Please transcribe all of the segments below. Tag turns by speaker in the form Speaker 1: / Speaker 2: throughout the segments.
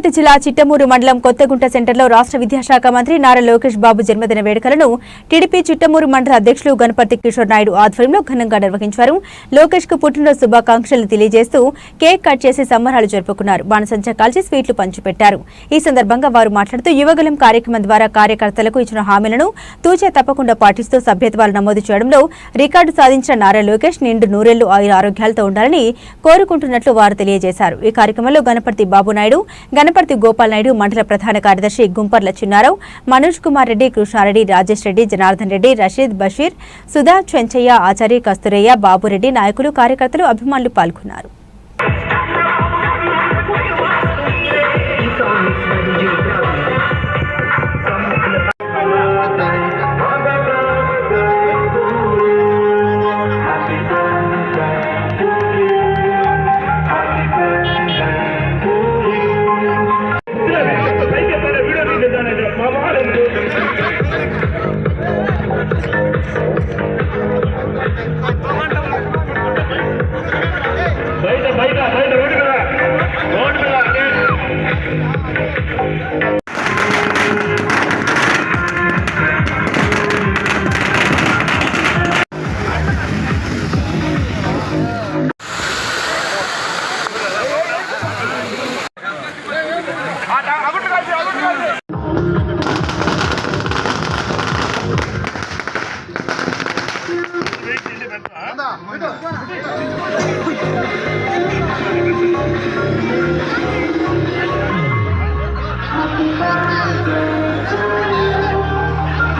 Speaker 1: వనపర్తి జిల్లా చిట్టమూరు మండలం కొత్తగుంట సెంటర్లో రాష్ట్ర విద్యాశాఖ మంత్రి నారా లోకేష్ బాబు జన్మదిన వేడుకలను టీడీపీ చిట్టమూరు మండల అధ్యక్షులు గణపతి కిషోర్ నాయుడు ఆధ్వర్యంలో ఘనంగా నిర్వహించారు. లోకేష్కు పుట్టినరోజు శుభాకాంక్షలు తెలియజేస్తూ కేక్ కట్ చేసి సంబరాలు జరుపుకున్నారు. బాణసంచ కాల్చి స్వీట్లు పంచిపెట్టారు. ఈ సందర్భంగా వారు మాట్లాడుతూ యువగలం కార్యక్రమం ద్వారా కార్యకర్తలకు ఇచ్చిన హామీలను తూచే తప్పకుండా పాటిస్తూ సభ్యత్వాలు నమోదు చేయడంలో రికార్డు సాధించిన నారా లోకేష్ నిండు నూరేళ్ళు ఆయుర ఆరోగ్యాలతో ఉండాలని కోరుకుంటున్నట్లు వారు తెలియజేశారు. ఈ కార్యక్రమంలో గణపతి బాబు నాయుడు గణపతి గోపాల్ నాయుడు మండల ప్రధాన కార్యదర్శి గుంపర్ల చిన్నారావు మనోజ్ కుమార్ రెడ్డి కృష్ణారెడ్డి రాజేష్ రెడ్డి జనార్దన్ రెడ్డి రషీద్ బషీర్ సుధా చెంచయ్య ఆచారి కస్తూరయ్య బాబురెడ్డి నాయకులు కార్యకర్తలు అభిమానులు పాల్గొన్నారు.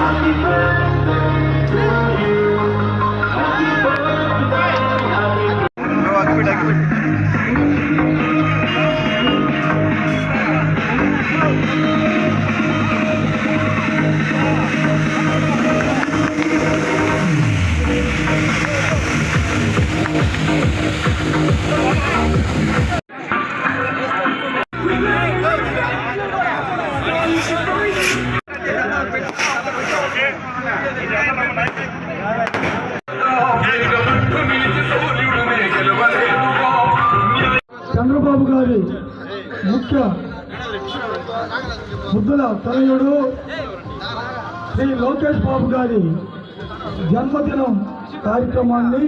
Speaker 2: చంద్రబాబు గారి ముఖ్య బుద్ధుల తనయుడు శ్రీ లోకేష్ బాబు గారి జన్మదినం కార్యక్రమాన్ని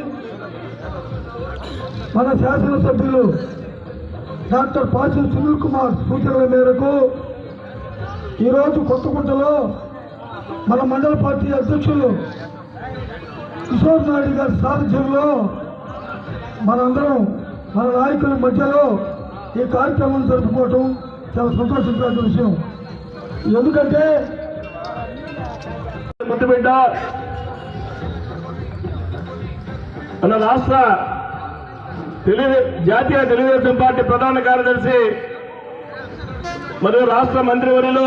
Speaker 2: మన శాసనసభ్యులు డాక్టర్ పాసిల్ సునీల్ కుమార్ సూచనల మేరకు ఈరోజు కొత్తగుంటలో మన మండల పార్టీ అధ్యక్షులు కిషోర్ నాయుడు గారి సారథ్యంలో మనందరం మన నాయకుల మధ్యలో ఈ కార్యక్రమం జరుపుకోవటం చాలా సంతోషించాల్సిన విషయం. ఎందుకంటే
Speaker 3: ముద్దుబిడ్డ మన రాష్ట్ర తెలుగు జాతీయ తెలుగుదేశం పార్టీ ప్రధాన కార్యదర్శి మరియు రాష్ట్ర మంత్రివర్యులు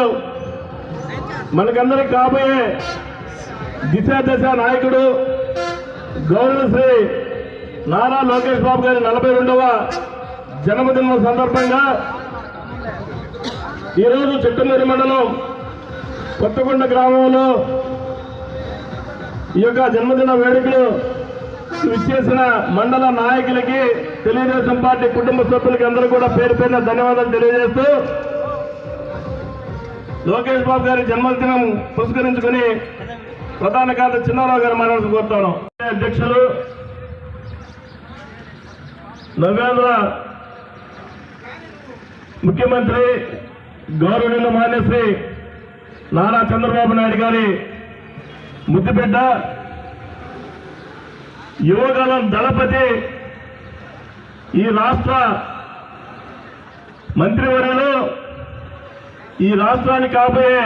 Speaker 3: మనకందరికి కాబోయే దిశ దశ నాయకుడు గౌరవ శ్రీ నారా లోకేష్ బాబు గారి నలభై రెండవ జన్మదినం సందర్భంగా ఈరోజు చిట్టమూరి మండలం కొత్తగొండ గ్రామంలో ఈ యొక్క జన్మదిన వేడుకలు విచ్చేసిన మండల నాయకులకి తెలుగుదేశం పార్టీ కుటుంబ సభ్యులకి అందరూ కూడా పేరు పేరున ధన్యవాదాలు తెలియజేస్తూ లోకేష్ బాబు గారి జన్మదినం పురస్కరించుకుని ప్రధాన కార్యదర్శి చిన్నారావు గారు మనసు కోరుతాను అధ్యక్షులు నవేంద్ర ముఖ్యమంత్రి గౌరవనీయులు మాన్యశ్రీ నారా చంద్రబాబు నాయుడు గారి ముద్దుబిడ్డ యువగలం దళపతి ఈ రాష్ట్ర మంత్రివర్యులు ఈ రాష్ట్రానికి కాబోయే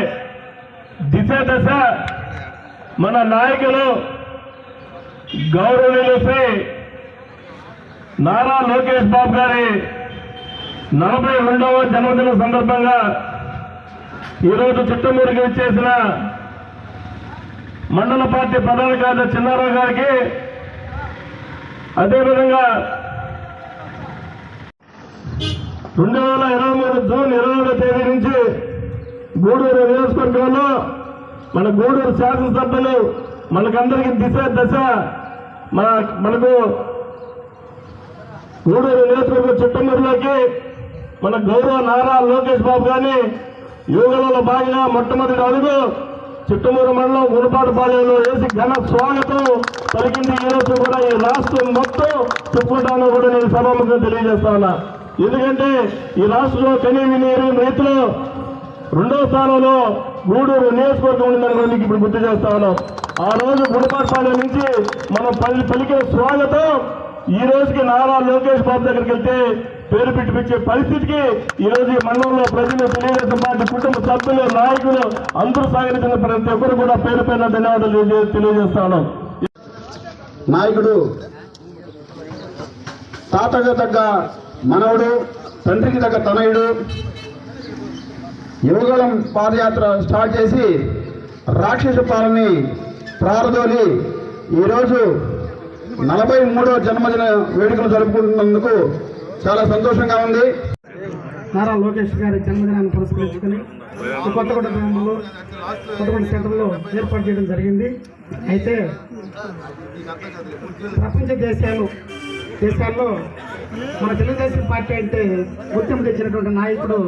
Speaker 3: దిశ దశ మన నాయకులు గౌరవనీయులు శ్రీ నారా లోకేష్ బాబు గారి నలభై రెండవ జన్మదిన సందర్భంగా ఈరోజు చిట్టమూరికి వచ్చేసిన మండల పార్టీ ప్రధాన కార్యదర్శి చిన్నారావు గారికి అదేవిధంగా రెండు వేల ఇరవై మూడు జూన్ ఇరవై ఏడో తేదీ నుంచి గూడూరు నియోజకవర్గంలో మన గూడూరు శాసనసభ్యులు మనకందరికీ దిశ దశ మన మనకు గూడూరు నియోజకవర్గం మన గౌరవ నారా లోకేష్ బాబు గారిని యువగలలో భాగంగా మొట్టమొదటి అడుగు చిట్టమూరు మండలం గుణపాటుపాలెంలో వేసి ఘన స్వాగతం పలికింది. ఈ రోజు కూడా ఈ రాష్ట్రం మొత్తం చెప్పుకుంటాను కూడా నేను సభాముఖం తెలియజేస్తా ఉన్నా. ఎందుకంటే ఈ రాష్ట్రంలో కనీ విని రెండో స్థానంలో గూడూరు నియోజకవర్గం ఉందని కూడా మీకు ఇప్పుడు గుర్తు చేస్తా ఉన్నాం. ఆ రోజు గుణపాటుపాలెం నుంచి మనం పలి పలికే స్వాగతం ఈ రోజుకి నారా లోకేష్ బాబు దగ్గరికి వెళ్తే పేరు పిట్టిపించే పరిస్థితికి ఈ రోజు ఈ మండలంలో ప్రజలు తెలుగుదేశం పార్టీ కుటుంబ సభ్యులు నాయకులు అందరూ సహకరించిన ప్రతి ఒక్కరు కూడా పేరు పైన ధన్యవాదాలు తెలియజేస్తాను.
Speaker 4: నాయకుడు తాతగా తగ్గ మనవుడు తండ్రికి తగ్గ తనయుడు యువగలం పాదయాత్ర స్టార్ట్ చేసి రాక్షస పాలని ప్రారదోలి ఈరోజు నలభై మూడో జన్మదిన వేడుకలు జరుపుకుంటున్నందుకు చాలా సంతోషంగా ఉంది.
Speaker 5: నారా లోకేష్ గారి జన్మదినాన్ని పురస్కరించుకుని కొత్తగూడ గ్రామంలో కొత్తగూడ సెంటర్లో ఏర్పాటు చేయడం జరిగింది. అయితే ప్రపంచ దేశాలు దేశాల్లో మన తెలుగుదేశం పార్టీ అంటే గుర్తింపు తెచ్చినటువంటి నాయకుడు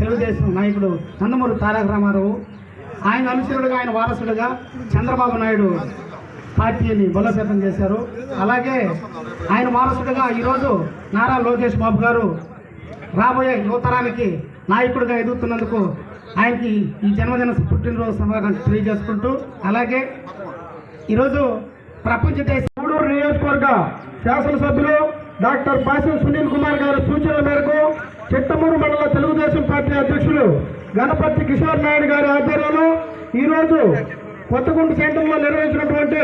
Speaker 5: తెలుగుదేశం నాయకుడు నందమూరి తారక రామారావు. ఆయన అనుచరుడుగా ఆయన వారసుడుగా చంద్రబాబు నాయుడు పార్టీని బలోపేతం చేశారు. అలాగే ఆయన వారసుడుగా ఈరోజు నారా లోకేష్ బాబు గారు రాబోయే యువతరానికి నాయకుడిగా ఎదుగుతున్నందుకు ఆయనకి ఈ జన్మదిన పుట్టినరోజు శుభాకాంక్షలు తెలియజేసుకుంటూ అలాగే ఈరోజు ప్రపంచ దేశ గూడూరు నియోజకవర్గ శాసనసభ్యులు డాక్టర్ పాసం సునీల్ కుమార్ గారి సూచనల మేరకు చిట్టమూరు మండల తెలుగుదేశం పార్టీ అధ్యక్షులు గణపతి కిషోర్ నాయుడు గారి ఆధ్వర్యంలో ఈరోజు కొత్తగుంట కేంద్రంలో నిర్వహించినటువంటి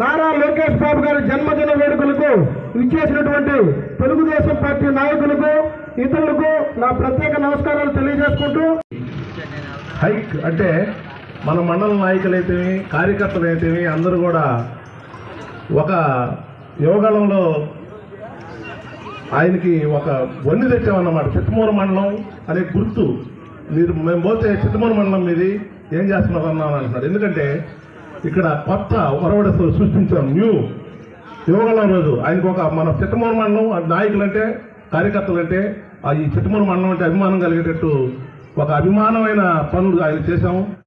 Speaker 5: నారా లోకేష్ బాబు గారి జన్మదిన వేడుకలకు విచ్చేసినటువంటి తెలుగుదేశం పార్టీ నాయకులకు ఇతరులకు నా ప్రత్యేక నమస్కారాలు తెలియజేసుకుంటూ
Speaker 3: హైక్ అంటే మన మండల నాయకులైతేమి కార్యకర్తలైతేమి అందరూ కూడా ఒక యువగలంలో ఆయనకి ఒక వన్ని తెచ్చామన్నమాట. చిత్తమూరు మండలం అనే గుర్తు. మీరు మేము పోతే చిత్తమూరు మండలం మీది. ఏం చేస్తున్నారు అన్నాను అంటున్నాడు. ఎందుకంటే ఇక్కడ కొత్త ఒరవడ సృష్టించాం న్యూ యువగలం రోజు. ఆయనకు ఒక మన చిత్తమూరు మండలం నాయకులంటే కార్యకర్తలంటే ఆ ఈ చిట్టమూరు మండలం అంటే అభిమానం కలిగేటట్టు ఒక అభిమానమైన పనులు ఆయన చేశాము.